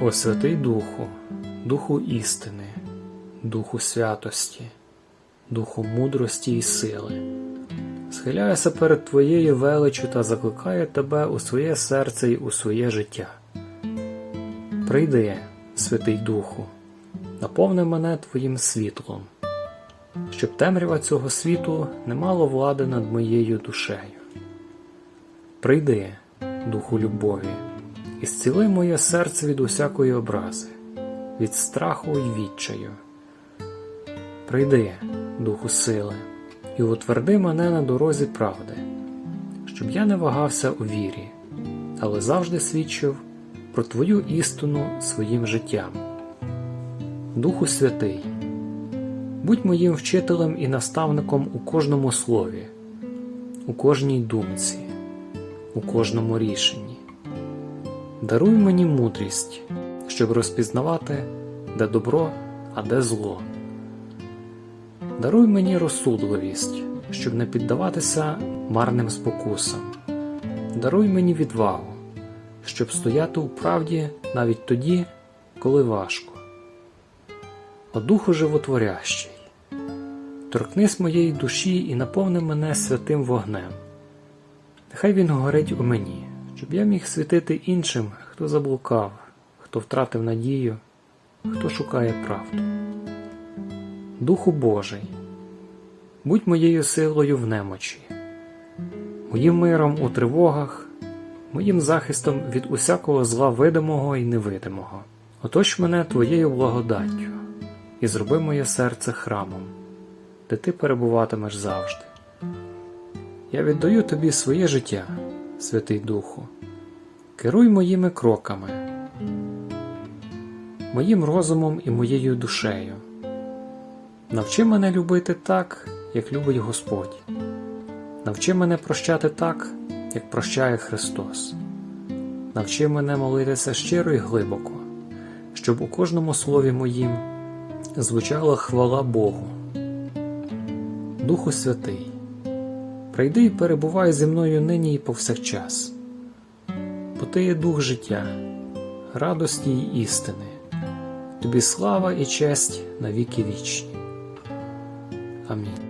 О Святий Духу, Духу істини, Духу святості, Духу мудрості і сили, схиляюся перед Твоєю величю та закликаю Тебе у своє серце й у своє життя. Прийди, Святий Духу, наповни мене Твоїм світлом, щоб темрява цього світу не мало влади над моєю душею. Прийди, Духу любові, і зціли моє серце від усякої образи, від страху й відчаю. Прийди, Духу сили, і утверди мене на дорозі правди, щоб я не вагався у вірі, але завжди свідчив про Твою істину своїм життям. Духу Святий, будь моїм вчителем і наставником у кожному слові, у кожній думці, у кожному рішенні. Даруй мені мудрість, щоб розпізнавати, де добро, а де зло. Даруй мені розсудливість, щоб не піддаватися марним спокусам. Даруй мені відвагу, щоб стояти у правді навіть тоді, коли важко. О Духу животворящий, торкнись моєї душі і наповни мене святим вогнем. Нехай він горить у мені, щоб я міг світити іншим, хто заблукав, хто втратив надію, хто шукає правду. Духу Божий, будь моєю силою в немочі, моїм миром у тривогах, моїм захистом від усякого зла видимого і невидимого. Отож мене твоєю благодаттю і зроби моє серце храмом, де ти перебуватимеш завжди. Я віддаю тобі своє життя, Святий Духу, керуй моїми кроками, моїм розумом і моєю душею. Навчи мене любити так, як любить Господь. Навчи мене прощати так, як прощає Христос. Навчи мене молитися щиро і глибоко, щоб у кожному слові моїм звучала хвала Богу. Духу Святий, прийди і перебувай зі мною нині і повсякчас, бо ти є дух життя, радості і істини, тобі слава і честь на віки вічні. Амінь.